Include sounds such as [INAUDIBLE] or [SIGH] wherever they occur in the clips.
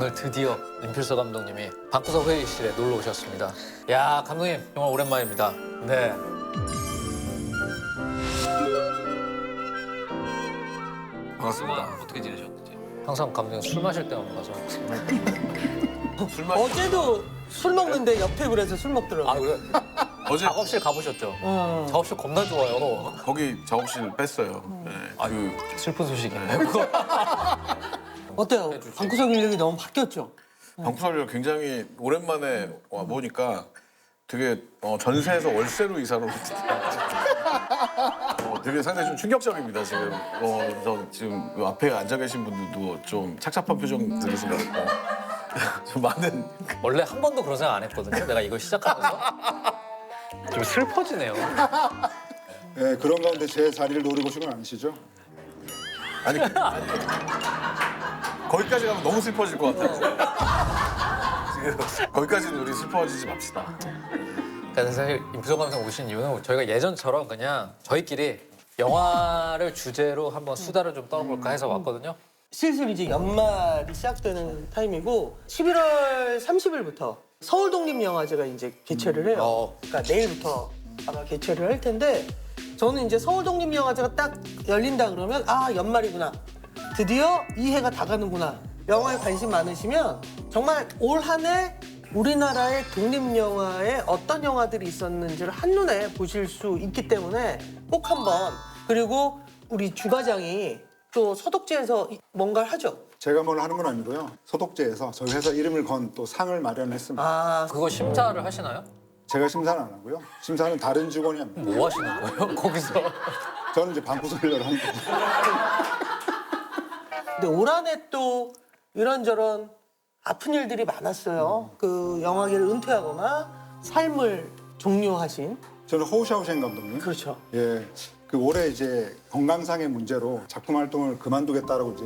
오늘 드디어 임필서 감독님이 방구석 회의실에 놀러 오셨습니다. 야 감독님 정말 오랜만입니다. 네. 반갑습니다. 어떻게 지내셨는지. 항상 감독님 술 마실 때만 봐서. 술 마시 어제도 술 먹는데 옆 테이블에서 술 먹더라고. 아 그래? [LAUGHS] 어제 작업실 가보셨죠? 어. 작업실 겁나 좋아요. 거기 작업실 뺐어요. 네. 그 슬픈 소식이네. [LAUGHS] [LAUGHS] 어때요? 방구석 인력이 너무 바뀌었죠? 방구석을 굉장히 오랜만에 와 보니까 되게 어, 전세에서 월세로 이사를 온 [LAUGHS] 어, 되게 상당히 좀 충격적입니다 지금. 어, 저 지금 그 앞에 앉아 계신 분들도 좀 착잡한 표정 들으시고 [LAUGHS] 좀 많은 원래 한 번도 그런 생각 안 했거든요. 내가 이걸 시작하면서 좀 슬퍼지네요. 네, 그런 가운데 제 자리를 노리고 싶은 건 아니시죠? 아니, 그- [LAUGHS] 아니 거기까지 가면 너무 슬퍼질 것 같아요. 지금 거기까지는 우리 슬퍼지지 맙시다. 그러니까 사실 임수정 감독 오신 이유는 저희가 예전처럼 그냥 저희끼리 영화를 주제로 한번 수다를 좀 떨어볼까 해서 왔거든요. 슬슬 이제 연말이 시작되는 타임이고 11월 30일부터 서울 독립영화제가 이제 개최를 해요. 어. 그러니까 내일부터 아마 개최를 할 텐데 저는 이제 서울 독립영화제가 딱 열린다 그러면 아 연말이구나. 드디어 이 해가 다 가는구나. 영화에 관심 많으시면 정말 올 한 해 우리나라의 독립영화에 어떤 영화들이 있었는지를 한눈에 보실 수 있기 때문에 꼭 한번 그리고 우리 주과장이 또 서독제에서 이- 뭔가를 하죠. 제가 뭘 하는 건 아니고요. 소독제에서 저희 회사 이름을 건 또 상을 마련했습니다. 아, 그거 심사를 하시나요? 제가 심사는 안 하고요. 심사는 다른 직원이 합니다. 뭐 하시는 거예요? [LAUGHS] 거기서 저는 이제 방구석을 하는 거죠. 근데 올 한해 또 이런저런 아픈 일들이 많았어요. 그 영화계를 은퇴하거나 삶을 종료하신 저는 호우샤오셴 감독님. 그렇죠. 예. 그 올해 이제 건강상의 문제로 작품 활동을 그만두겠다라고 이제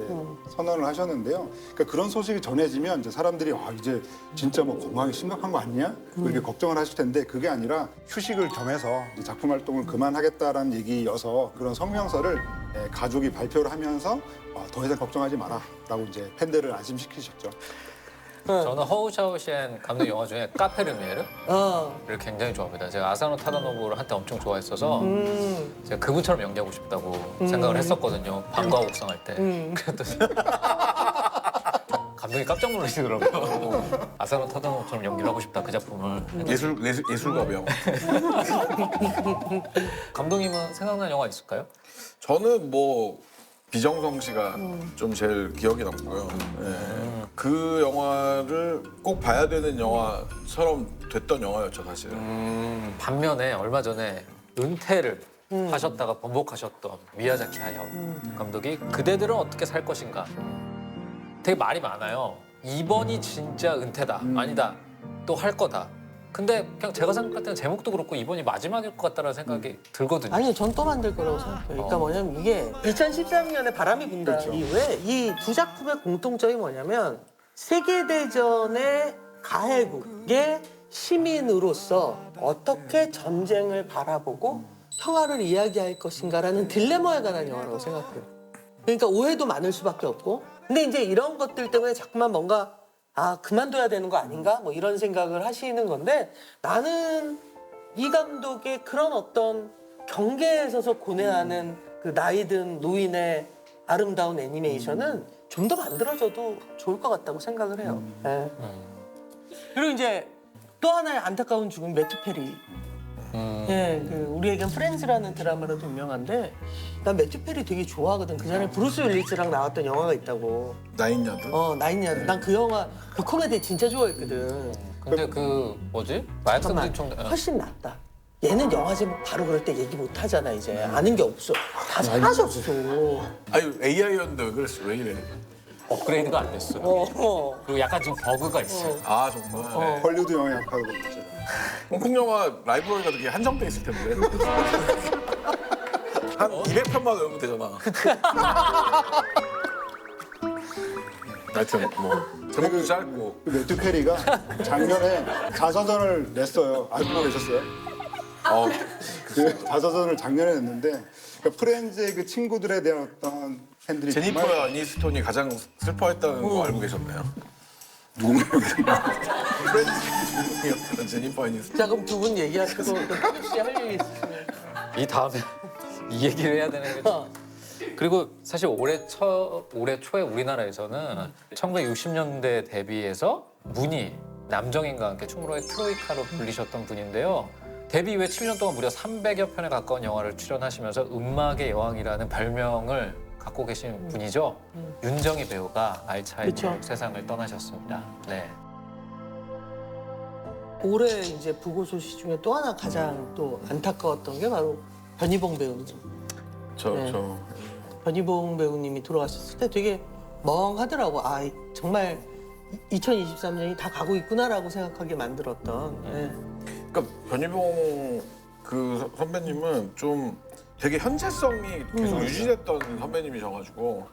선언을 하셨는데요. 그러니까 그런 소식이 전해지면 이제 사람들이 와 이제 진짜 뭐 건강이 심각한 거 아니냐 이렇게 걱정을 하실 텐데 그게 아니라 휴식을 겸해서 이제 작품 활동을 그만하겠다라는 얘기여서 그런 성명서를 예, 가족이 발표를 하면서 어, 더 이상 걱정하지 마라라고 이제 팬들을 안심시키셨죠. 저는 허우샤오시엔 감독 영화 중에 카페르미에르를 어. 굉장히 좋아합니다. 제가 아사노 타다노부를 한때 엄청 좋아했어서 음. 제가 그분처럼 연기하고 싶다고 생각을 했었거든요. 방과 옥상 할 때. 음. 그랬더니 [LAUGHS] 감독이 깜짝 놀라시더라고요. 아사노 타다노부처럼 연기를 하고 싶다 그 작품을. 예술 예술 예술가병. [LAUGHS] 감독님은 생각나는 영화 있을까요? 저는 뭐 비정성 씨가 좀 제일 기억에 남고요. 예. 그 영화를 꼭 봐야 되는 영화처럼 됐던 영화였죠 사실은. 반면에 얼마 전에 은퇴를 하셨다가 번복하셨던 미야자키 하야오 감독이 그대들은 어떻게 살 것인가 되게 말이 많아요. 이번이 진짜 은퇴다 아니다 또 할 거다. 근데 그냥 제가 생각할 때는 제목도 그렇고 이번이 마지막일 것 같다는 생각이 들거든요. 아니, 전 또 만들 거라고 생각해요. 그러니까 어. 뭐냐면 이게 2013년에 바람이 분다 이후에 이 두 작품의 공통점이 뭐냐면 세계 대전의 가해국의 시민으로서 어떻게 전쟁을 바라보고 평화를 이야기할 것인가라는 딜레마에 관한 영화라고 생각해요. 그러니까 오해도 많을 수밖에 없고. 근데 이제 이런 것들 때문에 자꾸만 뭔가 아 그만둬야 되는 거 아닌가 뭐 이런 생각을 하시는 건데 나는 이 감독의 그런 어떤 경계에 서서 고뇌하는 그 나이든 노인의 아름다운 애니메이션은 좀 더 만들어져도 좋을 것 같다고 생각을 해요. 예. 그리고 이제 또 하나의 안타까운 죽음 매튜 페리. 음, 예, 그 우리에겐 프렌즈라는 드라마로도 유명한데 난 매튜 페리 되게 좋아하거든. 그 전에 브루스 윌리스랑 나왔던 영화가 있다고. 나인야드. 어, 나인야드. 난그 영화 그 코미디 진짜 좋아했거든. 근데 그 뭐지 잠깐만, 성진 총 훨씬 낫다. 얘는 영화 제목 바로 그럴 때 얘기 못 하잖아 이제 아는 게 없어 다 사라졌어. 아유 AI였는데 왜 그랬어? 왜 이래? 업그레이드가 안 됐어. 어, 어. 그리고 약간 지금 버그가 있어요. 아 정말. 헐리우드 영화에 약하거든요. 홍콩 영화 라이브러리가 되게 한정돼 있을 텐데. [LAUGHS] 한 200편만 외우면 되잖아. [LAUGHS] 하여튼 뭐 제목도 짧고 그 매튜 페리가 작년에 자서전을 냈어요. 알고 계셨어요? 어, 그 자서전을 작년에 냈는데 그러니까 프렌즈의 그 친구들에 대한 어떤 팬들이 제니퍼 정말 아니스톤이 가장 슬퍼했다는 거 알고 계셨나요? 누군가요? 프렌즈 제니퍼 애니스턴. 자 그럼 두 분 얘기하시고 태규 씨할 얘기 있으시면. 이 다음에 이 얘기를 해야 되는 거죠. 어. 그리고 사실 올해 초 올해 초에 우리나라에서는 1960년대 데뷔해서 문희 남정인과 함께 충무로의 트로이카로 불리셨던 분인데요. 데뷔 이후에 7년 동안 무려 300여 편에 가까운 영화를 출연하시면서 음악의 여왕이라는 별명을 갖고 계신 분이죠. 윤정희 배우가 알츠하이머 그쵸. 세상을 떠나셨습니다. 네. 올해 이제 부고 소식 중에 또 하나 가장 또 안타까웠던 게 바로 변희봉 배우님. 저, 네. 저. 변희봉 배우님이 돌아가셨을 때 되게 멍하더라고. 아 이- 정말 2023년이 다 가고 있구나라고 생각하게 만들었던. 네. 그러니까 변희봉 그 서- 선배님은 좀 되게 현재성이 계속 유지됐던 선배님이셔가지고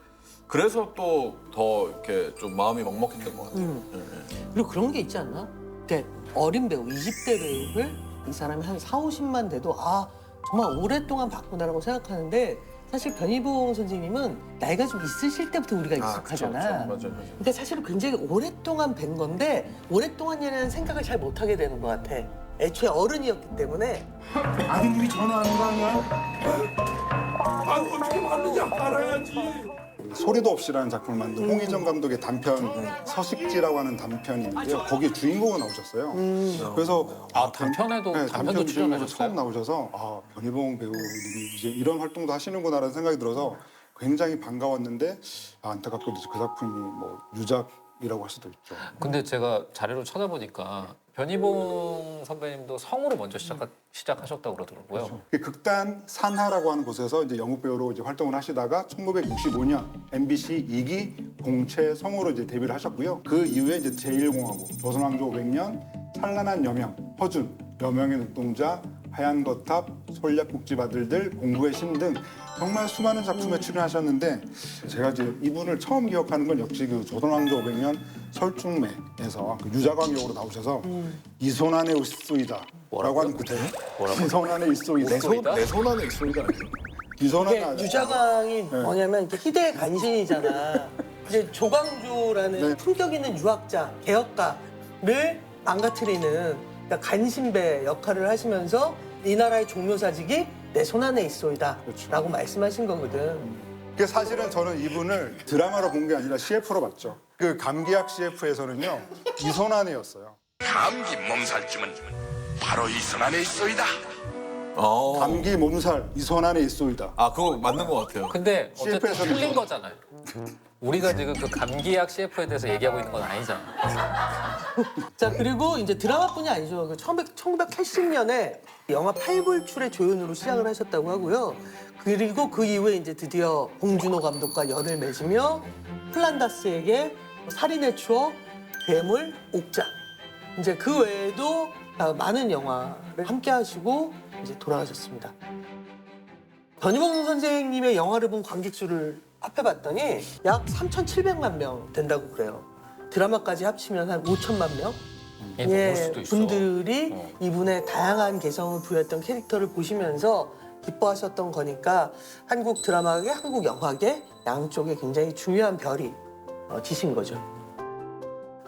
그래서 또 더 이렇게 좀 마음이 먹먹했던 것 같아요. 음. 예, 예. 그리고 그런 게 있지 않나? 그러니까 어린 배우, 20대 배우를 이 사람이 한 4, 50만 돼도 아 정말 오랫동안 봤구나라고 생각하는데 사실 변희봉 선생님은 나이가 좀 있으실 때부터 우리가 아, 그쵸, 익숙하잖아. 그쵸. 맞아요, 맞아요. 그러니까 사실은 굉장히 오랫동안 뵌 건데 오랫동안이라는 생각을 잘 못하게 되는 것 같아. 애초에 어른이었기 때문에 아드님이 전화하는 거 아니야? 아 어떻게 받는지 알아야지. 소리도 없이라는 작품을 만든 홍희정 감독의 단편 서식지라고 하는 단편인데요. 거기 주인공으로 나오셨어요. 그래서 아, 단편에도- 단편도 단편 주인공으로 출연하셨어요? 처음 나오셔서 아 변희봉 배우님이 이제 이런 활동도 하시는구나라는 생각이 들어서 굉장히 반가웠는데 아, 안타깝게도 그 작품이 뭐 유작이라고 할 수도 있죠. 근데 제가 자료를 찾아보니까 변희봉 선배님도 성우로 먼저 시작 시작하셨다고 그러더라고요. 그 극단 산하라고 하는 곳에서 이제 영국 배우로 이제 활동을 하시다가 1965년 MBC 2기 공채 성우로 이제 데뷔를 하셨고요. 그 이후에 이제 제1공화국, 조선왕조 500년, 찬란한 여명, 허준, 여명의 눈동자, 하얀 거탑, 솔약국집 아들들, 공부의 신 등 정말 수많은 작품에 출연하셨는데 제가 이제 이분을 처음 기억하는 건 역시 그 조선왕조 500년 설중매에서 그 유자광 역으로 나오셔서 이손안에 있소이다. 라고 하는 그대 이손안에 있소이다. 내 손, 내손 안에. 이손안에 이게 유자광이 뭐냐면 이렇게 희대의 간신이잖아. [LAUGHS] 이제 조광조라는 네. 품격 있는 유학자, 개혁가를 망가뜨리는 그러니까 간신배 역할을 하시면서 이 나라의 종묘사직이 내 손안에 있소이다라고 그렇죠. 말씀하신 거거든. 그 사실은 저는 이분을 드라마로 본 게 아니라 CF로 봤죠 그 감기약 CF에서는요 이손안이었어요 감기 몸살쯤은 바로 이손 안에 있소이다. 어. 감기 몸살 이손안에 있소이다 아, 그거 맞는 것 같아요. 근데 어쨌든 CF에서는 틀린 뭐- 거잖아요. [LAUGHS] 우리가 지금 그 감기약 CF에 대해서 얘기하고 있는 건 아니잖아. [LAUGHS] 자 그리고 이제 드라마뿐이 아니죠. 그 1980년에 영화 팔불출의 조연으로 시작을 하셨다고 하고요. 그리고 그 이후에 이제 드디어 봉준호 감독과 연을 맺으며 플란다스에게 살인의 추억, 괴물, 옥장 이제 그 외에도 아, 많은 영화를 함께 하시고 이제 돌아가셨습니다. 변희봉 선생님의 영화를 본 관객 수를 합해봤더니 약 3,700만 명 된다고 그래요. 드라마까지 합치면 한 5천만 명? 예, 수도 있어. 분들이 어. 이분의 다양한 개성을 부여했던 캐릭터를 보시면서 기뻐하셨던 거니까 한국 드라마계, 한국 영화계 양쪽에 굉장히 중요한 별이 어, 지신 거죠.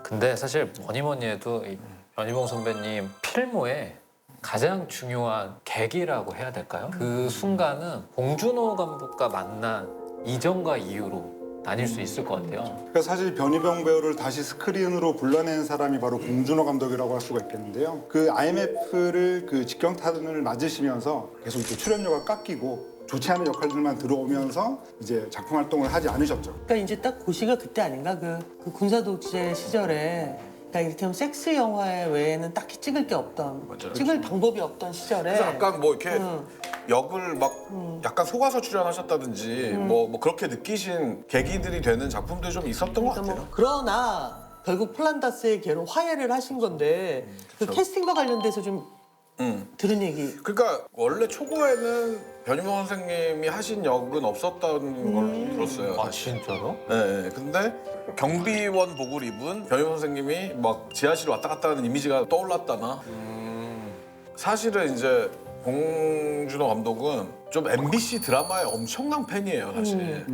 근데 사실 뭐니 뭐니 해도 이 변희봉 선배님 필모의 가장 중요한 계기라고 해야 될까요? 그 순간은 봉준호 감독과 만난 이전과 이후로 나뉠 수 있을 것 같아요. 그러니까 사실 변희병 배우를 다시 스크린으로 불러낸 사람이 바로 봉준호 감독이라고 할 수가 있겠는데요. 그 IMF를 그 직경탄을 맞으시면서 계속 이렇게 출연료가 깎이고 좋지 않은 역할들만 들어오면서 이제 작품 활동을 하지 않으셨죠. 그러니까 이제 딱 고시가 그때 아닌가 그, 그 군사 독재 시절에 그러니까 이를테면 섹스 영화 외에는 딱히 찍을 게 없던 맞아요. 찍을 방법이 없던 시절에 그래서 약간 뭐 이렇게 응. 역을 막 약간 속아서 출연하셨다든지 뭐, 뭐 그렇게 느끼신 계기들이 되는 작품들이 좀 있었던 것 그러니까 같아요. 뭐 그러나 결국 플란다스의 개로 화해를 하신 건데 그 캐스팅과 관련돼서 좀 음. 들은 얘기 그러니까 원래 초고에는 변희봉 선생님이 하신 역은 없었다는 걸 들었어요. 아 진짜로? 네, 근데 경비원 복을 입은 변희봉 선생님이 막 지하실 왔다 갔다 하는 이미지가 떠올랐다나. 사실은 이제 봉준호 감독은 좀 MBC 드라마의 엄청난 팬이에요, 사실.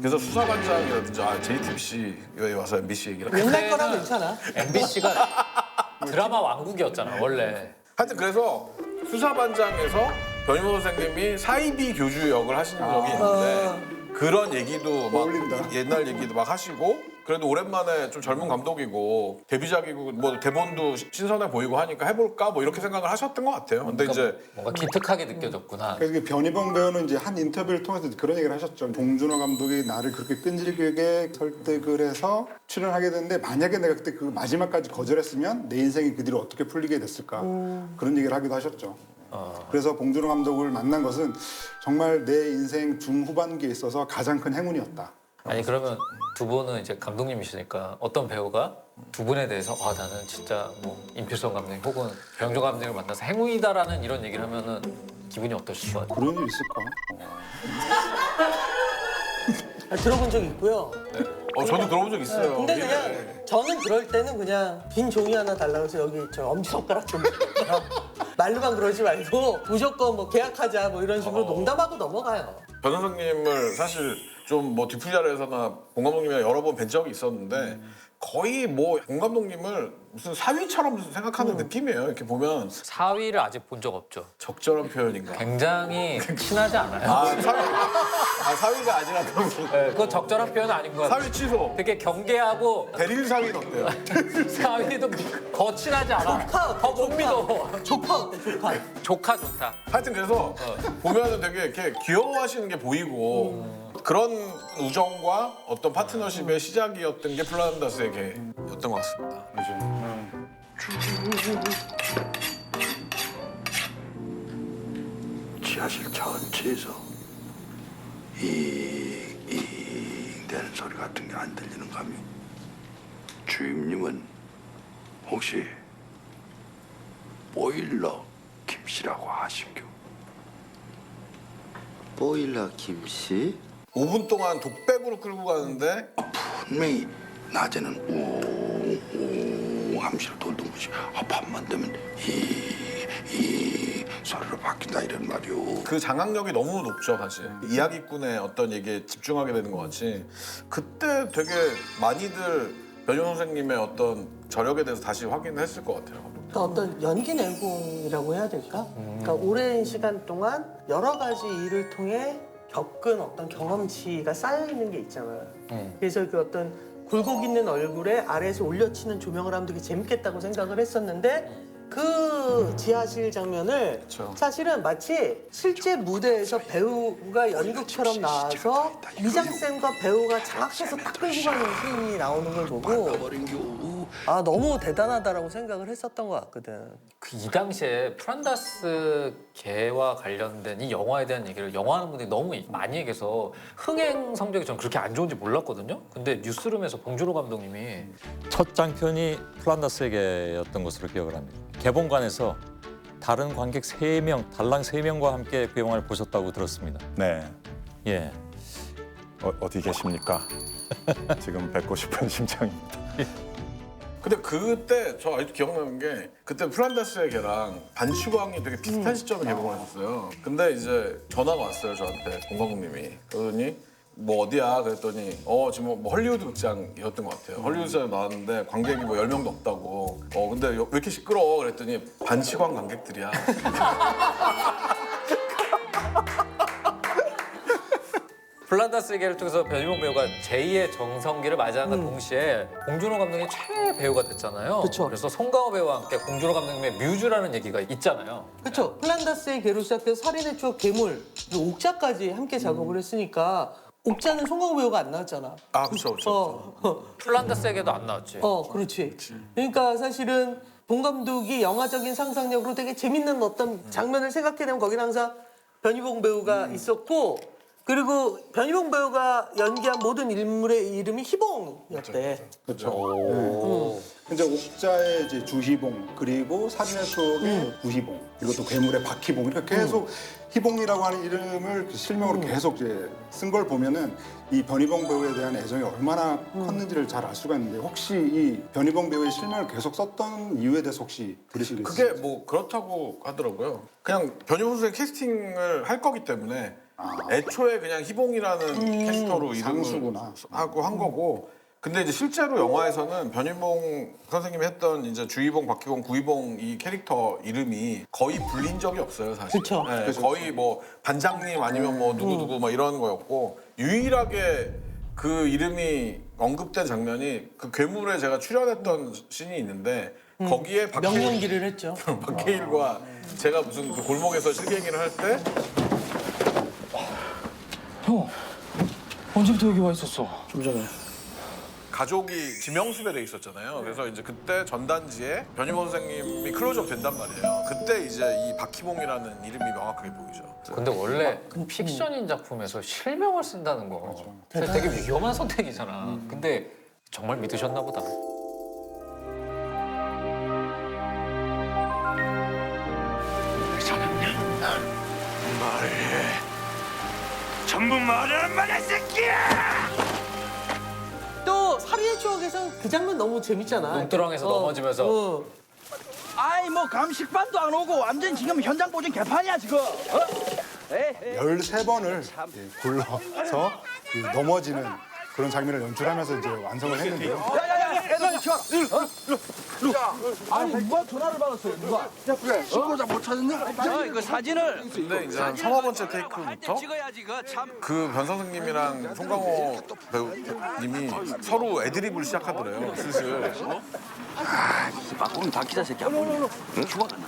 그래서 수사반장이라든지 아, JTBC에 와서 MBC 얘기를 옛날 거라 괜찮아. MBC가 [LAUGHS] 드라마 왕국이었잖아 원래. 하여튼 그래서 수사반장에서 변희모 선생님이 사이비 교주 역을 하시는 적이 있는데 그런 얘기도 막 어울린다. 옛날 얘기도 막 하시고 그래도 오랜만에 좀 젊은 감독이고 데뷔작이고 뭐 대본도 시- 신선해 보이고 하니까 해볼까 뭐 이렇게 생각을 하셨던 것 같아요. 근데 이제 뭔가 기특하게 느껴졌구나. 그래서 그 변희봉 배우는 이제 한 인터뷰를 통해서 그런 얘기를 하셨죠. 봉준호 감독이 나를 그렇게 끈질기게 설득을 해서 출연하게 됐는데 만약에 내가 그때 그 마지막까지 거절했으면 내 인생이 그 뒤로 어떻게 풀리게 됐을까 그런 얘기를 하기도 하셨죠. 그래서 봉준호 감독을 만난 것은 정말 내 인생 중후반기에 있어서 가장 큰 행운이었다. 아니 그러면 두 분은 이제 감독님이시니까 어떤 배우가 두 분에 대해서 아 나는 진짜 뭐 임필성 감독님 혹은 병조 감독님을 만나서 행운이다라는 이런 얘기를 하면은 기분이 어떠실 것 같아요? 그런 일 있을까? 아, 들어본 적 있고요. 어 저도 들어본 적 있어요. 근데 예. 그냥 저는 그럴 때는 그냥 빈 종이 하나 달라고 해서 여기 저 엄지손가락 좀 말로만 그러지 말고 무조건 뭐 계약하자 뭐 이런 식으로 농담하고 넘어가요. 변 선생님을 사실 좀뭐 뒤풀이 자리에서나 봉 감독님이랑 여러 번 뵌 적이 있었는데 거의 뭐봉 감독님을 무슨 사위처럼 생각하는 느낌이에요. 이렇게 보면 사위를 아직 본 적 없죠. 적절한 표현인가? 굉장히 친하지 않아요. 아 사위, 아 사위가 아니라 네, 그건 적절한 표현은 아닌 것 같아요. 사위 취소. 되게 경계하고 대릴 사위는 어때요? [LAUGHS] 사위도 더 친하지 않아. 조카 더못 믿어. 조카 어때 조카? 조카 좋다. 하여튼 그래서 보면은 되게 이렇게 귀여워하시는 게 보이고 그런 우정과 어떤 파트너십의 시작이었던 게 플란다스의 개였던 것 같습니다. 지하실 전체에서 이잉 되는 소리 같은 게 안 들리는 감이 주임님은 혹시 보일러 김씨라고 아신겨? 보일러 김씨? 5분 동안 독백으로 끌고 가는데 분명히 낮에는 우웅 함시를 돌던 것이 아, 밤만 되면 이이 소리로 바뀐다 이런 말이오. 그 장악력이 너무 높죠 사실 이야기꾼의 어떤 얘기에 집중하게 되는 것 같이 그때 되게 많이들 변효 선생님의 어떤 저력에 대해서 다시 확인했을 것 같아요 감독님. 그러니까 어떤 연기 내공이라고 해야 될까? 그러니까 오랜 시간 동안 여러 가지 일을 통해 겪은 어떤 경험치가 쌓여 있는 게 있잖아요. 음. 그래서 그 어떤 굴곡 있는 얼굴에 아래에서 올려치는 조명을 하면 되게 재밌겠다고 생각을 했었는데 그 지하실 장면을 그쵸. 사실은 마치 실제 무대에서 배우가 연극처럼 나와서 미장센과 배우가 장악해서 딱 끌고 가는 씬이 나오는 걸 보고. 아 너무 대단하다라고 생각을 했었던 것 같거든. 그 이 당시에 프란다스 개와 관련된 이 영화에 대한 얘기를 영화하는 분들이 너무 많이 얘기해서 흥행 성적이 전 그렇게 안 좋은지 몰랐거든요. 근데 뉴스룸에서 봉준호 감독님이 첫 장편이 플란다스에게였던 것으로 기억을 합니다. 개봉관에서 다른 관객 세명 달랑 세명과 함께 그 영화를 보셨다고 들었습니다. 네. 예. 어, 어디 계십니까? 지금 뵙고 싶은 [LAUGHS] 심정입니다. 근데 그때 저 아직도 기억나는 게 그때 플란다스의 개랑 반치광이 되게 비슷한 시점에 개봉을 했었어요. 근데 이제 전화가 왔어요 저한테. 공감독님이. 그러더니 뭐 어디야? 그랬더니 어 지금 뭐 헐리우드 극장이었던 것 같아요. 헐리우드 극장에 나왔는데 관객이 뭐 10명도 없다고. 어 근데 왜 이렇게 시끄러워? 그랬더니 반치광 관객들이야. [LAUGHS] 플란다스 개를 통해서 변희봉 배우가 제2의 정성기를 맞이하는 동시에 봉준호 감독이 최애 배우가 됐잖아요. 그쵸. 래서 송강호 배우와 함께 봉준호 감독님의 뮤즈라는 얘기가 있잖아요. 그렇죠. 플란다스의 개로 시작해서 살인의 추억 괴물 그리고 옥자까지 함께 작업을 했으니까 옥자는 송강호 배우가 안 나왔잖아. 아 그렇죠 그렇죠. 어, 어, 플란다스 개도 안 나왔지. 어, 그렇지. 그러니까 사실은 봉 감독이 영화적인 상상력으로 되게 재밌는 어떤 장면을 생각해내면 거기는 항상 변희봉 배우가 있었고 그리고 변희봉 배우가 연기한 모든 인물의 이름이 희봉이었대. 그렇죠. 이제 옥자의 이제 주희봉 그리고 살인의 추억의 구희봉 그리고 또 괴물의 박희봉 이렇게 계속 희봉이라고 하는 이름을 그 실명으로 계속 이제 쓴 걸 보면은 이 변희봉 배우에 대한 애정이 얼마나 컸는지를 잘 알 수가 있는데 혹시 이 변희봉 배우의 실명을 계속 썼던 이유에 대해서 혹시 게 그게? 뭐 그렇다고 하더라고요. 그냥 변희봉 선생 캐스팅을 할 거기 때문에 애초에 그냥 희봉이라는 캐스터로 이름을. 하고 한 거고. 근데 이제 실제로 영화에서는 변희봉 선생님이 했던 이제 주희봉, 박희봉, 구희봉 이 캐릭터 이름이 거의 불린 적이 없어요, 사실. 그쵸. 네, 거의 뭐 반장님 아니면 뭐 누구 누구 뭐 이런 거였고 유일하게 그 이름이 언급된 장면이 그 괴물에 제가 출연했던 씬이 있는데 거기에 박희봉 명령기를 했죠. [LAUGHS] 박해일과 제가 무슨 그 골목에서 실갱이를 할 때 형 언제부터 여기 와 있었어? 좀 전에. 가족이 지명수배 돼 있었잖아요. 그래서 이제 그때 전단지에 변희범 선생님이 클로즈업 된단 말이에요. 그때 이제 이 박희봉이라는 이름이 명확하게 보이죠. 근데 원래 픽션인 작품에서 실명을 쓴다는 거 사실 되게 위험한 선택이잖아. 근데 정말 믿으셨나 보다. 전부 말하란 말이야, 이 새끼야! 또 살인의 추억에서 그 장면 너무 재밌잖아. 눈두렁에서 어, 넘어지면서. 어. 아이 뭐 감식반도 안 오고 완전 지금 현장 보증 개판이야 지금. 어? 에이, 에이. 13번을 골라서 그 넘어지는 그런 장면을 연출하면서 이제 완성을 했는데요. 야 치워. 어? 아니 누가 전화를 받았어요? 누가? 그래. 신고자 못 찾았냐? 어, 이거 사진을. 한 서너 번째 테이크부터 찍어야지 그 참. 그변 선생님이랑 송강호 배우님이 서로 애드립을 시작하더래요. 슬슬. 바꾸는 다 기자 새끼 안 보니까 죽어갔나?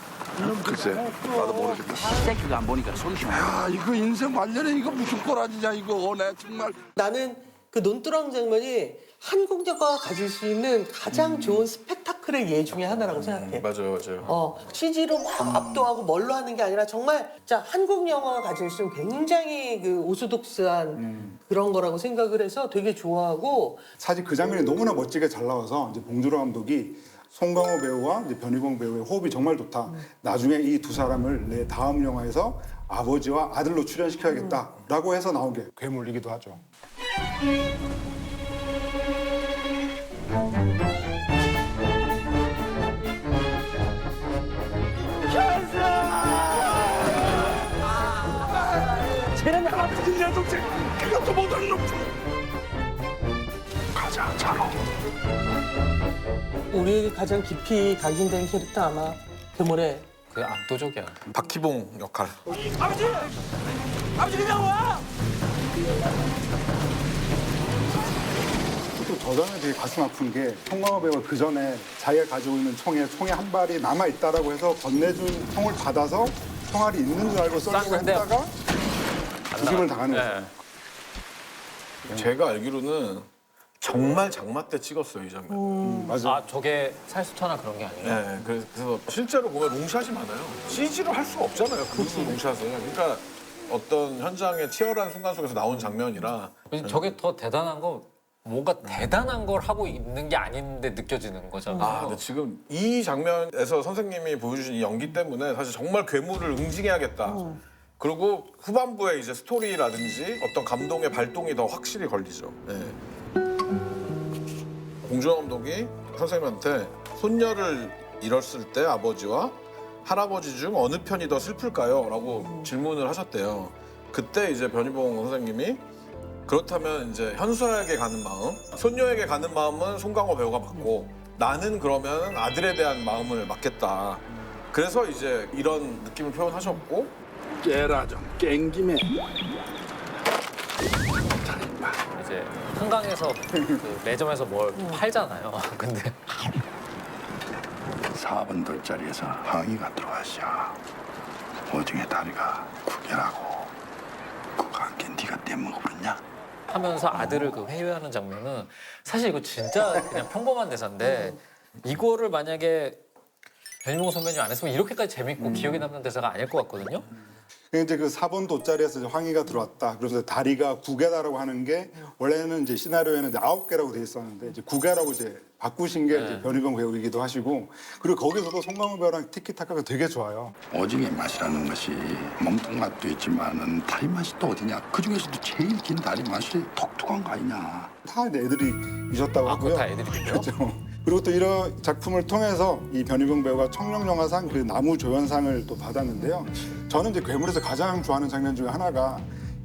글쎄, 나도 모르겠다. 새끼가 안 보니까 속이 시원. 야, 이거 인생 관련해 이거 무슨 꼬라지냐 이거. 내 정말. 나는 그 논두렁 장면이 한국 영화가 가질 수 있는 가장 좋은 스펙타클의 예 중에 하나라고 생각해. 맞아요, 맞아요. 어, CG로 막 압도하고 뭘로 하는 게 아니라 정말 자 한국 영화가 가질 수 있는 굉장히 그 오소독스한 그런 거라고 생각을 해서 되게 좋아하고 사실 그 장면이 너무나 멋지게 잘 나와서 이제 봉준호 감독이 송강호 배우와 이제 변희봉 배우의 호흡이 정말 좋다. 나중에 이 두 사람을 내 다음 영화에서 아버지와 아들로 출연시켜야겠다라고 해서 나온 게 괴물이기도 하죠. 내 동생 그것도 못하는 놈. 가자, 자로. 우리에게 가장 깊이 각인된 캐릭터 아마 괴물의 그게 압도적이야. 박희봉 역할. 아버지, 아버지 그냥 와. 또 저자는 되게 가슴 아픈 게 송강호 배우가 그 전에 자기가 가지고 있는 총에 총에 한 발이 남아 있다라고 해서 건네준 총을 받아서 총알이 있는 줄 알고 쏘려고 쐈는데 했다가 죽임을 당하는 거죠. 네. 제가 알기로는 정말 장마 때 찍었어요, 이 장면. 맞아. 아 저게 살수터나 그런 게 아니에요? 네, 그래서, 그래서 실제로 보면 롱샷이 많아요. CG로 할 수가 없잖아요, 그 롱샷을. 그러니까 어떤 현장의 치열한 순간 속에서 나온 장면이라 저게 더 대단한 건 뭔가 대단한 걸 하고 있는 게 아닌데 느껴지는 거잖아요. 아, 근데 지금 이 장면에서 선생님이 보여주신 이 연기 때문에 사실 정말 괴물을 응징해야겠다. 그리고 후반부에 이제 스토리라든지 어떤 감동의 발동이 더 확실히 걸리죠. 네. 공주영 감독이 선생님한테 손녀를 잃었을 때 아버지와 할아버지 중 어느 편이 더 슬플까요? 라고 질문을 하셨대요. 그때 이제 변희봉 선생님이 그렇다면 이제 현수에게 가는 마음, 손녀에게 가는 마음은 송강호 배우가 맡고 나는 그러면 아들에 대한 마음을 맡겠다. 그래서 이제 이런 느낌을 표현하셨고 깨라 좀 깽김에. 이제 한강에서 그 매점에서 뭘 팔잖아요. [LAUGHS] 근데 4번 돌자리에서 항의가 들어왔어. 오중에 다리가 구겨라고. 그거 한개 네가 떼먹어버렸냐? 하면서 아들을 그 회유하는 장면은 사실 이거 진짜 그냥 평범한 대사인데 이거를 만약에 변희봉 선배님 안 했으면 이렇게까지 재밌고 기억에 남는 대사가 아닐 것 같거든요. 이제 그 4번 돗자리에서 이제 황희가 들어왔다. 그래서 다리가 9개다라고 하는 게 원래는 이제 시나리오에는 이제 9개라고 돼 있었는데 이제 9개라고 이제 바꾸신 게 이제 변희봉 배우이기도 하시고 그리고 거기서도 송강호 배우랑 티키타카가 되게 좋아요. 오징어 맛이라는 것이 몸통 맛도 있지만은 다리 맛이 또 어디냐? 그 중에서도 제일 긴 다리 맛이 독특한 거 아니냐? 다 이제 애들이셨다고 아, 그거 하고요. 다 애들이군요. [LAUGHS] 그렇죠. 그리고 또 이런 작품을 통해서 이 변희봉 배우가 청룡영화상 그 나무 조연상을 또 받았는데요. 저는 이제 괴물에서 가장 좋아하는 장면 중에 하나가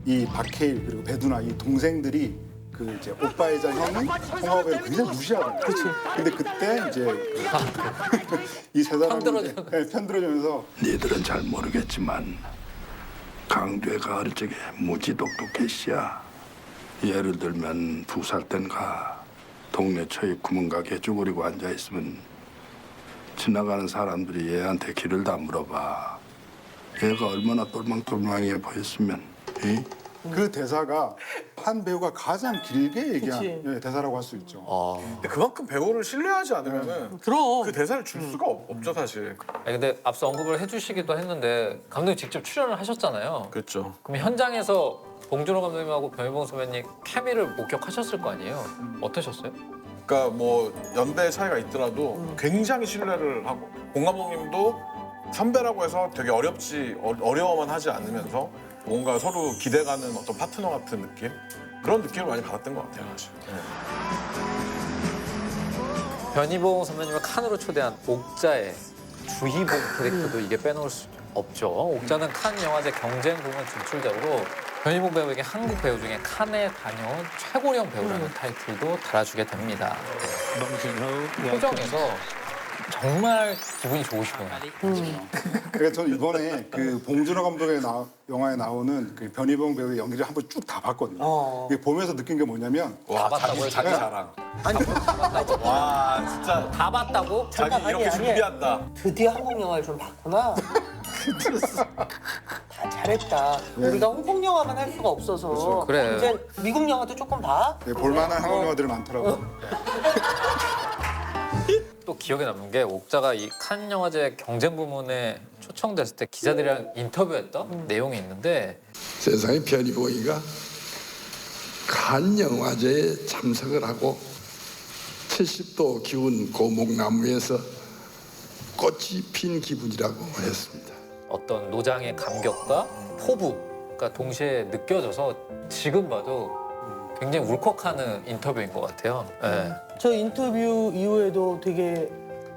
이 박해일 그리고 배두나 이 동생들이 그 이제 오빠이자 형은 배우를 굉장히 무시하잖아요. 그렇지. 근데 그때 이제 이 세 사람이 편들어주는 이제, 네, 편들어주면서 니들은 잘 모르겠지만 강돼가 어릴 적에 무지 똑똑했시야. 예를 들면 두 살 땐가 동네 처에 구멍가게 쭈그리고 앉아 있으면 지나가는 사람들이 얘한테 길을 다 물어봐. 얘가 얼마나 똘망똘망해 보였으면 이? 그 대사가 한 배우가 가장 길게 얘기한 그치. 예, 대사라고 할 수 있죠. 근데 그만큼 배우를 신뢰하지 않으면은 그럼 그 대사를 줄 수가 없, 없죠 사실. 아니, 근데 앞서 언급을 해주시기도 했는데 감독님 직접 출연을 하셨잖아요. 그렇죠. 그럼 현장에서 봉준호 감독님하고 변희봉 선배님 케미를 목격하셨을 거 아니에요? 어떠셨어요? 그러니까 뭐 연배 차이가 있더라도 굉장히 신뢰를 하고 봉 감독님도 선배라고 해서 되게 어렵지 어, 어려워만 하지 않으면서 뭔가 서로 기대가는 어떤 파트너 같은 느낌 그런 느낌을 많이 받았던 것 같아요. 사실. 변희봉 선배님을 칸으로 초대한 옥자의 주희봉 캐릭터도 이게 빼놓을 수 없죠. 옥자는 칸 영화제 경쟁 부문 진출작으로 변희봉 배우에게 한국 배우 중에 칸에 다녀온 최고령 배우라는 타이틀도 달아주게 됩니다. 표정에서 정말 기분이 좋으시구나. [LAUGHS] 그러니까 저는 이번에 그 봉준호 감독의 나- 영화에 나오는 그 변희봉 배우의 연기를 한번 쭉 다 봤거든요. 어. 이게 보면서 느낀 게 뭐냐면 다 봤다고요? 자기 진짜? 자랑. 아니 와 진짜 다 봤다고? 자기 아니, 이렇게 아니. 준비한다. 드디어 한국 영화를 좀 봤구나. [LAUGHS] 다 잘했다. 우리가 홍콩 영화만 할 수가 없어서 그래. 이제 미국 영화도 조금 봐. 네, 볼만한 한국 영화들이 많더라고요. 또 기억에 남는 게 옥자가 이 칸 영화제 경쟁 부문에 초청됐을 때 기자들이랑 인터뷰했던 내용이 있는데 세상에 변희봉이가 칸 영화제에 참석을 하고 70도 기운 고목나무에서 꽃이 핀 기분이라고 했습니다. 어떤 노장의 감격과 포부가 동시에 느껴져서 지금 봐도 굉장히 울컥하는 인터뷰인 것 같아요. 예. 저 인터뷰 이후에도 되게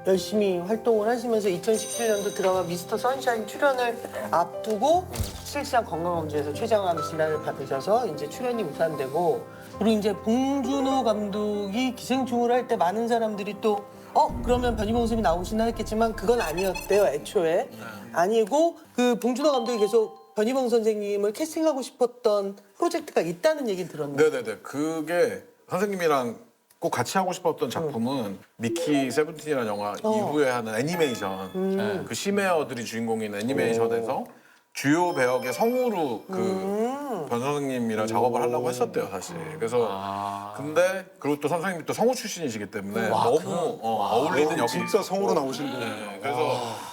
열심히 활동을 하시면서 2017년도 드라마 미스터 선샤인 출연을 앞두고 실시간 건강검진에서 췌장암 진단을 받으셔서 이제 출연이 무산되고 그리고 이제 봉준호 감독이 기생충을 할 때 많은 사람들이 또 어? 그러면 변희봉 선생님이 나오시나 했겠지만 그건 아니었대요 애초에 아니고 그 봉준호 감독이 계속 변희봉 선생님을 캐스팅하고 싶었던 프로젝트가 있다는 얘기 들었는데 네네네. 그게 선생님이랑 꼭 같이 하고 싶었던 작품은 미키 세븐틴이라는 영화 이후에 하는 애니메이션. 그 심해어들이 주인공인 애니메이션에서 주요 배역의 성우로 그 변선생님이랑 작업을 하려고 했었대요 사실. 그래서 근데 그리고 또 선생님이 또 성우 출신이시기 때문에 너무 어, 어울리는 역이 진짜 성우로 나오신 네, 거예요. 그래서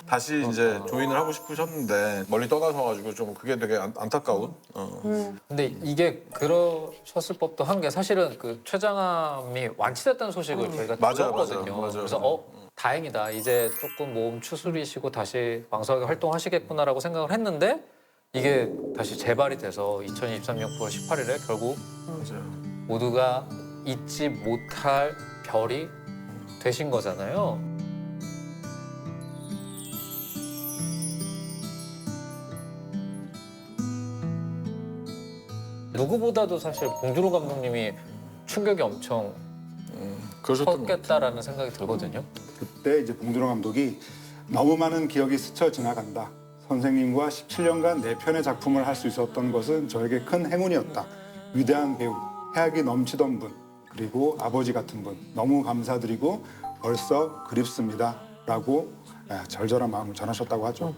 다시 이제 조인을 하고 싶으셨는데 멀리 떠나서 가지고 좀 그게 되게 안, 안타까운. 어. 근데 이게 그러셨을 법도 한 게 사실은 그 췌장암이 완치됐다는 소식을 저희가 맞아요, 들었거든요. 맞아요, 맞아요. 그래서 어 다행이다. 이제 조금 몸 추스리시고 다시 방송하게 활동하시겠구나라고 생각을 했는데 이게 다시 재발이 돼서 2023년 9월 18일에 결국. 모두가 잊지 못할 별이 되신 거잖아요. 누구보다도 사실 봉준호 감독님이 충격이 엄청 그러셨던 것 같아요. 컸겠다라는 생각이 들거든요. 그때 이제 봉준호 감독이 너무 많은 기억이 스쳐 지나간다. 선생님과 17년간 네 편의 작품을 할 수 있었던 것은 저에게 큰 행운이었다. 위대한 배우, 해악이 넘치던 분, 그리고 아버지 같은 분 너무 감사드리고 벌써 그립습니다. 라고 예, 절절한 마음을 전하셨다고 하죠.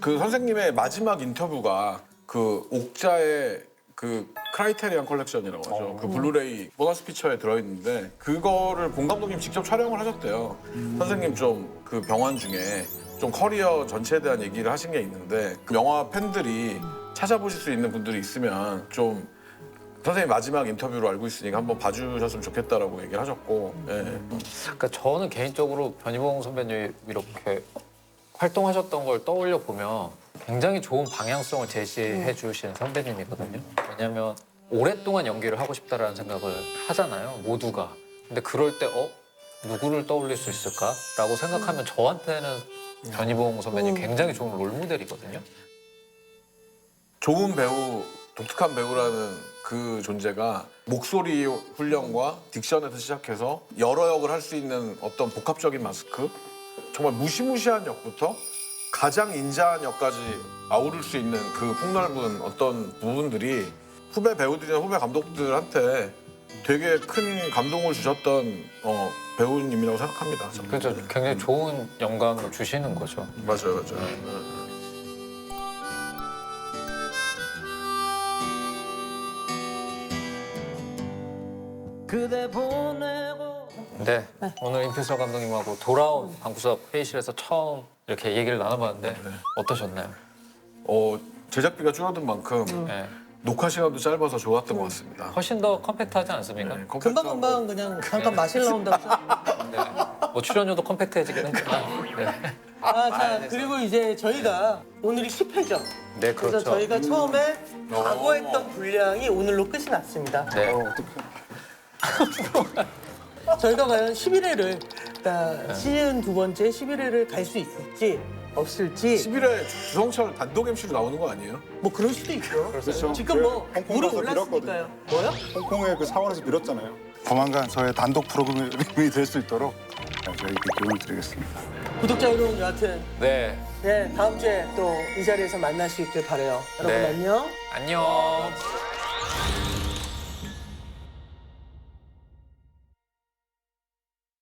그 선생님의 마지막 인터뷰가 그 옥자의 그 크라이테리안 컬렉션이라고 하죠. 그 블루레이 보너스 피처에 들어있는데 그거를 봉 감독님 직접 촬영을 하셨대요. 선생님 좀 그 병원 중에 좀 커리어 전체에 대한 얘기를 하신 게 있는데 그 영화 팬들이 찾아보실 수 있는 분들이 있으면 좀 선생님 마지막 인터뷰로 알고 있으니까 한번 봐주셨으면 좋겠다라고 얘기를 하셨고 예. 그러니까 저는 개인적으로 변희봉 선배님이 이렇게 활동하셨던 걸 떠올려 보면 굉장히 좋은 방향성을 제시해 주신 선배님이거든요. 왜냐하면 오랫동안 연기를 하고 싶다라는 생각을 하잖아요. 모두가. 근데 그럴 때 어? 누구를 떠올릴 수 있을까라고 생각하면 저한테는 변희봉 선배님 굉장히 좋은 롤모델이거든요. 좋은 배우, 독특한 배우라는 그 존재가 목소리 훈련과 딕션에서 시작해서 여러 역을 할 수 있는 어떤 복합적인 마스크, 정말 무시무시한 역부터 가장 인자한 역까지 아우를 수 있는 그 폭넓은 어떤 부분들이 후배 배우들이나 후배 감독들한테 되게 큰 감동을 주셨던 어, 배우님이라고 생각합니다. 저는. 그래서 굉장히 좋은 영감을 주시는 거죠. 맞아요, 맞아요. 네. 네, 오늘 임필서 감독님하고 돌아온 방구석 회의실에서 처음 이렇게 얘기를 나눠봤는데 어떠셨나요? 어, 제작비가 줄어든 만큼 네. 녹화 시간도 짧아서 좋았던 것 같습니다. 훨씬 더 컴팩트하지 않습니까? 네, 컴팩트하고 금방금방 그냥 잠깐 마실러 온다고 생각- 네. 뭐 출연료도 컴팩트해지긴 했지만 네. 아, 자, 그리고 이제 저희가 오늘이 10회죠. 네, 그래서 그렇죠. 저희가 처음에 어. 각오했던 분량이 오늘로 끝이 났습니다. 네. [LAUGHS] 저희가 과연 11회를, 네. 그러니까 시즌 두 번째 11회를 갈 수 있을지 없을지 11회 주성철 단독 MC로 나오는 거 아니에요? 뭐 그럴 수도 있죠. 그렇죠. 지금 뭐 홍콩 물이 가서 올랐으니까요. 뭐요? 홍콩의 그 사원에서 밀었잖아요. 조만간 저의 단독 프로그램이 [LAUGHS] 될 수 있도록 저희께 기운을 드리겠습니다. 구독자 여러분 여하튼 네. 네 다음 주에 또 이 자리에서 만날 수 있길 바래요. 여러분 네. 안녕. 안녕.